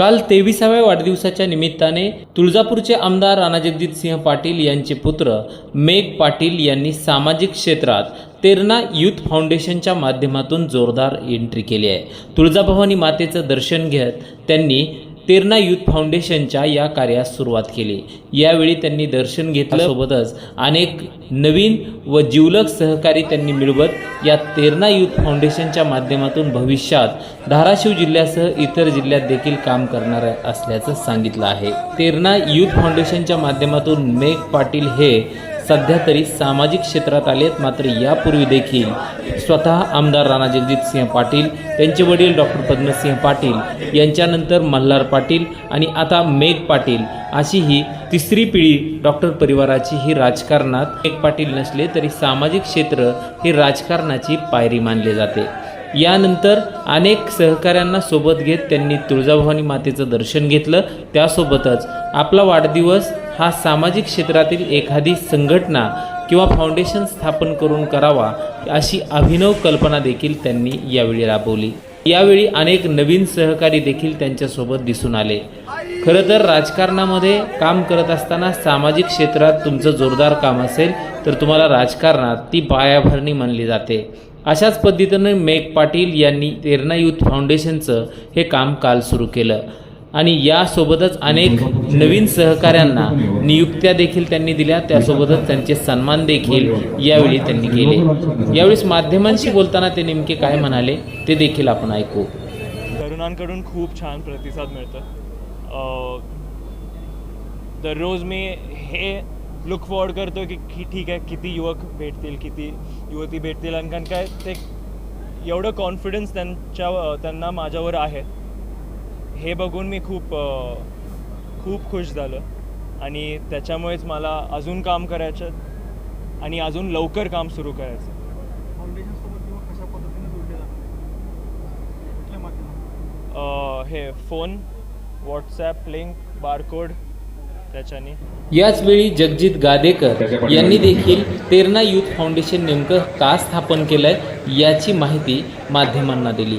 काल तेविसाव्या वाढदिवसाच्या निमित्ताने तुळजापूरचे आमदार राणाजगजित सिंह पाटील यांचे पुत्र मेघ पाटील यांनी सामाजिक क्षेत्रात तेरणा युथ फाउंडेशनच्या माध्यमातून जोरदार एंट्री केली आहे. तुळजाभवानी मातेचं दर्शन घेत त्यांनी तेरणा युथ फाउंडेशनच्या या कार्यास सुरुवात केली. यावेळी त्यांनी दर्शन घेतलं. सोबतच अनेक नवीन व जिवलग सहकारी त्यांनी मिळवत या तेरणा युथ फाउंडेशनच्या माध्यमातून भविष्यात धाराशिव जिल्ह्यासह इतर जिल्ह्यात देखील काम करणार असल्याचं सांगितलं आहे. तेरणा युथ फाउंडेशनच्या माध्यमातून मेघ पाटील हे सध्या तरी सामाजिक क्षेत्रात आलेत मात्र यापूर्वी देखील स्वतः आमदार राणा जगजितसिंह पाटील त्यांचे वडील डॉक्टर पद्मसिंह पाटील यांच्यानंतर मल्हार पाटील आणि आता मेघ पाटील अशी ही तिसरी पिढी डॉक्टर परिवाराची ही राजकारणात मेघ पाटील नसले तरी सामाजिक क्षेत्र हे राजकारणाची पायरी मानले जाते. यानंतर अनेक सहकाऱ्यांना सोबत घेत त्यांनी तुळजाभवानी मातेचं दर्शन घेतलं. त्यासोबतच आपला वाढदिवस हा सामाजिक क्षेत्रातील एखादी संघटना किंवा फाउंडेशन स्थापन करून करावा अशी अभिनव कल्पना देखील त्यांनी यावेळी राबवली. यावेळी अनेक नवीन सहकारी देखील त्यांच्यासोबत दिसून आले. खरं तर राजकारणामध्ये काम करत असताना सामाजिक क्षेत्रात तुमचं जोरदार काम असेल तर तुम्हाला राजकारणात ती पायाभरणी मानली जाते. अशाच पद्धतीनं मेघ पाटील यांनी तेरणा युथ फाउंडेशनचं हे काम काल सुरू केलं. आणि यासोबतच अनेक नवीन सहकाऱ्यांना नियुक्त्या देखील त्यांनी दिल्या. त्यासोबतच त्यांचे सन्मान देखील यावेळी त्यांनी केले. यावेळेस माध्यमांशी बोलताना ते नेमके काय म्हणाले ते देखील आपण ऐकू. तरुणांकडून खूप छान प्रतिसाद मिळतं. दररोज मी हे लुक फॉरवर्ड करतो की की ठीक आहे किती युवक भेटतील किती युवती भेटतील आणि कारण काय ते एवढं कॉन्फिडन्स त्यांच्या त्यांना माझ्यावर आहे. हे बघून मी खूप खूप खुश झालो. आणि त्याच्यामुळेच मला अजून काम करायचं आणि अजून लवकर काम सुरू करायचं. हे फोन व्हॉट्सॲप लिंक बारकोड त्याच्याने याचवेळी जगजित गादेकर यांनी देखील तेरणा युथ फाउंडेशन नेमकं का स्थापन केलंय याची माहिती माध्यमांना दिली.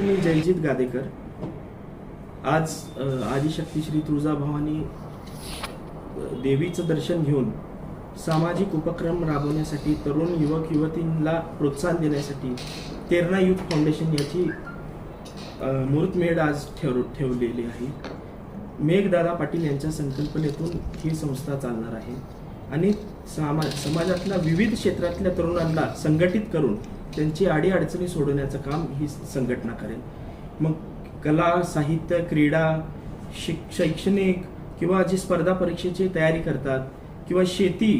मी जयजित गादेकर. आज आदिशक्ती श्री तुळजाभवानी देवीचं दर्शन घेऊन सामाजिक उपक्रम राबवण्यासाठी तरुण युवक युवतींना प्रोत्साहन देण्यासाठी तेरणा युथ फाउंडेशन याची मुहूर्तमेढ आज ठेव ठेवलेली आहे. मेघदादा पाटील यांच्या संकल्पनेतून ही संस्था चालणार आहे. आणि सामा समाजातल्या विविध क्षेत्रातल्या तरुणांना संघटित करून त्यांची अडीअडचणी सोडवण्याचं काम ही संघटना करेल. मग कला साहित्य क्रीडा शिक शैक्षणिक किंवा जी स्पर्धा परीक्षेची तयारी करतात किंवा शेती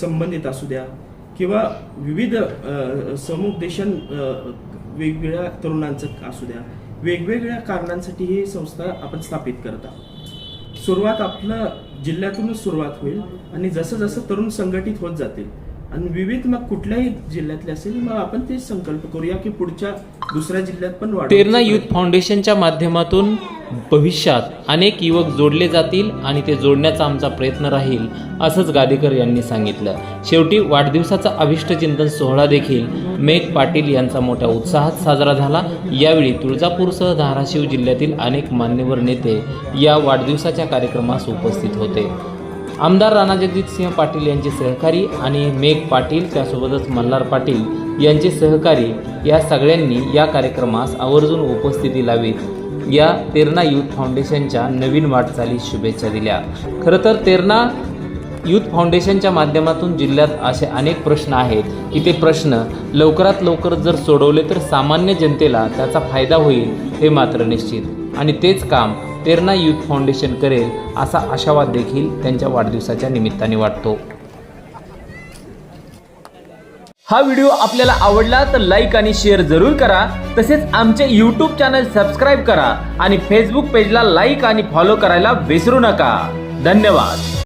संबंधित असू द्या किंवा विविध समुपदेशन वेगवेगळ्या तरुणांचं असू द्या वेगवेगळ्या कारणांसाठी ही संस्था आपण स्थापित करत आहोत. सुरुवात आपलं जिल्ह्यातूनच सुरुवात होईल आणि जसं जसं तरुण संघटित होत जातील आणि विविध मग कुठल्याही जिल्ह्यातले असेल मग आपण ते संकल्प करूया की पुढच्या दुसऱ्या जिल्ह्यात पण तेरणा युथ फाउंडेशनच्या माध्यमातून भविष्यात अनेक युवक जोडले जातील आणि ते जोडण्याचा आमचा प्रयत्न राहील असंच गादेकर यांनी सांगितलं. शेवटी वाढदिवसाचा अभिष्ट चिंतन सोहळा देखील मेघ पाटील यांचा मोठ्या उत्साहात साजरा झाला. यावेळी तुळजापूरसह धाराशिव जिल्ह्यातील अनेक मान्यवर नेते या वाढदिवसाच्या कार्यक्रमास उपस्थित होते. आमदार राणा जगजितसिंह पाटील यांचे सहकारी आणि मेघ पाटील त्यासोबतच मल्हार पाटील यांचे सहकारी या सगळ्यांनी या कार्यक्रमास आवर्जून उपस्थिती लावीत. या तेरणा यूथ फाउंडेशनच्या नवीन वाटचालीस शुभेच्छा दिल्या. खरं तर तेरणा यूथ फाउंडेशनच्या माध्यमातून जिल्ह्यात असे अनेक प्रश्न आहेत की ते प्रश्न लवकरात लवकर जर सोडवले तर सामान्य जनतेला त्याचा फायदा होईल हे मात्र निश्चित. आणि तेच काम तेरणा युथ फाउंडेशन करेल असा आशावाद देखील त्यांच्या वाढदिवसाच्या निमित्ताने वाटतो. हा व्हिडिओ आपल्याला आवडला तर लाईक आणि शेअर जरूर करा. तसेच आमचे यूट्यूब चॅनल सबस्क्राईब करा आणि फेसबुक पेजला लाईक आणि फॉलो करायला विसरू नका. धन्यवाद.